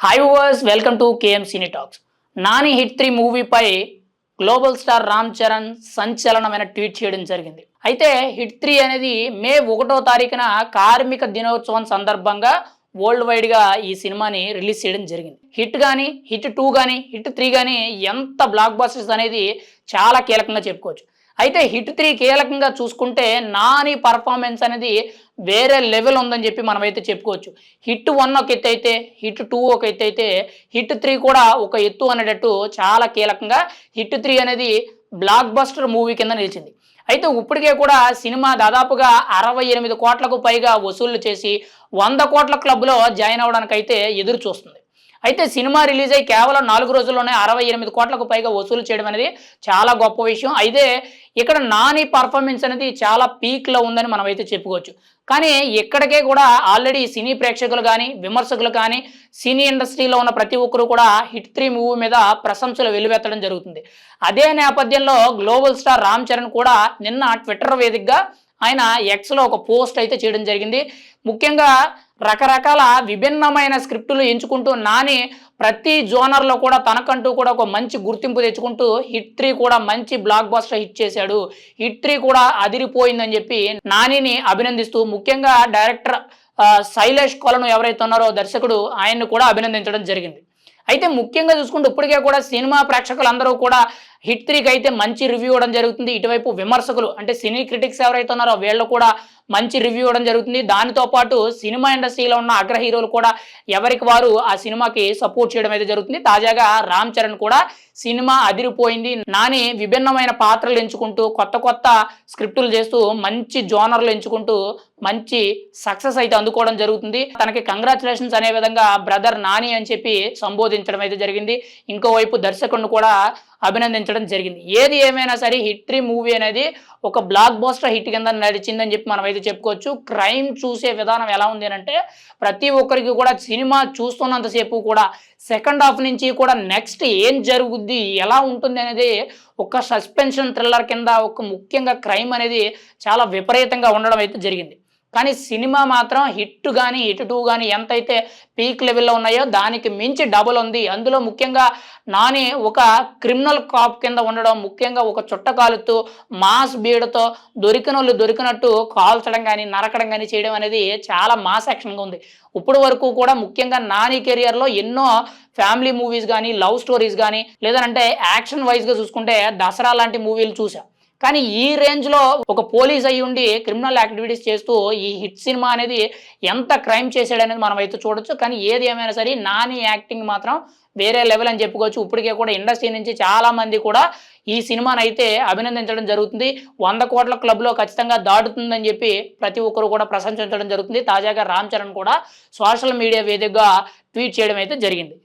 Hi verse welcome to KM cine talks Nani hit three మూవీపై global star Ram Charan సంచలనమైన tweet చేయడం జరిగింది. అయితే hit three అనేది మే ఒకటో తారీఖున కార్మిక దినోత్సవం సందర్భంగా వరల్డ్ వైడ్గా ఈ సినిమాని రిలీజ్ చేయడం జరిగింది. హిట్ కానీ హిట్ టూ కానీ హిట్ త్రీ కానీ ఎంత బ్లాక్ బస్టర్స్ అనేది చాలా కీలకంగా చెప్పుకోవచ్చు. అయితే హిట్ త్రీ కీలకంగా చూసుకుంటే నాని పర్ఫార్మెన్స్ అనేది వేరే లెవెల్ ఉందని చెప్పి మనమైతే చెప్పుకోవచ్చు. హిట్ వన్ ఒక ఎత్తు అయితే హిట్ టూ ఒక ఎత్తు అయితే హిట్ త్రీ కూడా ఒక ఎత్తు అనేటట్టు చాలా కీలకంగా హిట్ త్రీ అనేది బ్లాక్ బస్టర్ మూవీ కింద నిలిచింది. అయితే ఇప్పటికే కూడా సినిమా దాదాపుగా అరవై ఎనిమిది కోట్లకు పైగా వసూళ్ళు చేసి వంద కోట్ల క్లబ్లో జాయిన్ అవడానికైతే ఎదురు చూస్తుంది. అయితే సినిమా రిలీజ్ అయ్యి కేవలం నాలుగు రోజుల్లోనే అరవై ఎనిమిది కోట్లకు పైగా వసూలు చేయడం అనేది చాలా గొప్ప విషయం. అయితే ఇక్కడ నాని పర్ఫార్మెన్స్ అనేది చాలా పీక్లో ఉందని మనం అయితే చెప్పుకోవచ్చు. కానీ ఇక్కడికే కూడా ఆల్రెడీ సినీ ప్రేక్షకులు కానీ విమర్శకులు కానీ సినీ ఇండస్ట్రీలో ఉన్న ప్రతి ఒక్కరు కూడా హిట్ త్రీ మూవీ మీద ప్రశంసలు వెలువెత్తడం జరుగుతుంది. అదే నేపథ్యంలో గ్లోబల్ స్టార్ రామ్ చరణ్ కూడా నిన్న ట్విట్టర్ వేదికగా ఆయన ఎక్స్లో ఒక పోస్ట్ అయితే చేయడం జరిగింది. ముఖ్యంగా రకరకాల విభిన్నమైన స్క్రిప్టులు ఎంచుకుంటూ నాని ప్రతి జోనర్లో కూడా తనకంటూ కూడా ఒక మంచి గుర్తింపు తెచ్చుకుంటూ హిట్ త్రీ కూడా మంచి బ్లాక్ బస్టర్ హిట్ చేశాడు. హిట్ త్రీ కూడా అదిరిపోయిందని చెప్పి నానిని అభినందిస్తూ ముఖ్యంగా డైరెక్టర్ శైలేష్ కొలను ఎవరైతే ఉన్నారో దర్శకుడు ఆయన్ని కూడా అభినందించడం జరిగింది. అయితే ముఖ్యంగా చూసుకుంటే ఇప్పటికే కూడా సినిమా ప్రేక్షకులందరూ కూడా హిట్ త్రీకి అయితే మంచి రివ్యూ ఇవ్వడం జరుగుతుంది. ఇటువైపు విమర్శకులు అంటే సినీ క్రిటిక్స్ ఎవరైతే ఉన్నారో వీళ్ళు కూడా మంచి రివ్యూ ఇవ్వడం జరుగుతుంది. దానితో పాటు సినిమా ఇండస్ట్రీలో ఉన్న అగ్ర హీరోలు కూడా ఎవరికి వారు ఆ సినిమాకి సపోర్ట్ చేయడం అయితే జరుగుతుంది. తాజాగా రామ్ చరణ్ కూడా సినిమా అదిరిపోయింది. నాని విభిన్నమైన పాత్రలు ఎంచుకుంటూ కొత్త కొత్త స్క్రిప్టులు చేస్తూ మంచి జోనర్లు ఎంచుకుంటూ మంచి సక్సెస్ అయితే అందుకోవడం జరుగుతుంది. తనకి కంగ్రాచులేషన్స్ అనే విధంగా బ్రదర్ నాని అని చెప్పి సంబోధించడం అయితే జరిగింది. ఇంకోవైపు దర్శకుడిని కూడా అభినందించడం జరిగింది. ఏది ఏమైనా సరే హిట్ మూవీ అనేది ఒక బ్లాక్ బోస్టర్ హిట్ కింద నడిచిందని చెప్పి మనం అయితే చెప్పుకోవచ్చు. క్రైమ్ చూసే విధానం ఎలా ఉంది అంటే ప్రతి ఒక్కరికి కూడా సినిమా చూస్తున్నంతసేపు కూడా సెకండ్ హాఫ్ నుంచి కూడా నెక్స్ట్ ఏం జరుగుద్ది ఎలా ఉంటుంది అనేది ఒక సస్పెన్షన్ థ్రిల్లర్ కింద ఒక ముఖ్యంగా క్రైమ్ అనేది చాలా విపరీతంగా ఉండడం అయితే జరిగింది. కానీ సినిమా మాత్రం హిట్ కానీ హిట్ టూ కానీ ఎంతైతే పీక్ లెవెల్లో ఉన్నాయో దానికి మించి డబుల్ ఉంది. అందులో ముఖ్యంగా నాని ఒక క్రిమినల్ కాప్ కింద ఉండడం ముఖ్యంగా ఒక చుట్టకాలుతో మాస్ బీడతో దొరికిన వాళ్ళు దొరికినట్టు కాల్చడం కానీ నరకడం కానీ చేయడం అనేది చాలా మాస్ యాక్షన్గా ఉంది. ఇప్పుడు వరకు కూడా ముఖ్యంగా నాని కెరియర్లో ఎన్నో ఫ్యామిలీ మూవీస్ కానీ లవ్ స్టోరీస్ కానీ లేదంటే యాక్షన్ వైజ్గా చూసుకుంటే దసరా లాంటి మూవీలు చూసాం కానీ ఈ రేంజ్లో ఒక పోలీస్ అయ్యి ఉండి క్రిమినల్ యాక్టివిటీస్ చేస్తూ ఈ హిట్ సినిమా అనేది ఎంత క్రైమ్ చేశాడనేది మనం అయితే చూడొచ్చు. కానీ ఏది ఏమైనా సరే నాని యాక్టింగ్ మాత్రం వేరే లెవెల్ అని చెప్పుకోవచ్చు. ఇప్పటికే కూడా ఇండస్ట్రీ నుంచి చాలా మంది కూడా ఈ సినిమాను అయితే అభినందించడం జరుగుతుంది. వంద కోట్ల క్లబ్లో ఖచ్చితంగా దాటుతుందని చెప్పి ప్రతి ఒక్కరు కూడా ప్రశంసించడం జరుగుతుంది. తాజాగా రామ్ చరణ్ కూడా సోషల్ మీడియా వేదికగా ట్వీట్ చేయడం అయితే జరిగింది.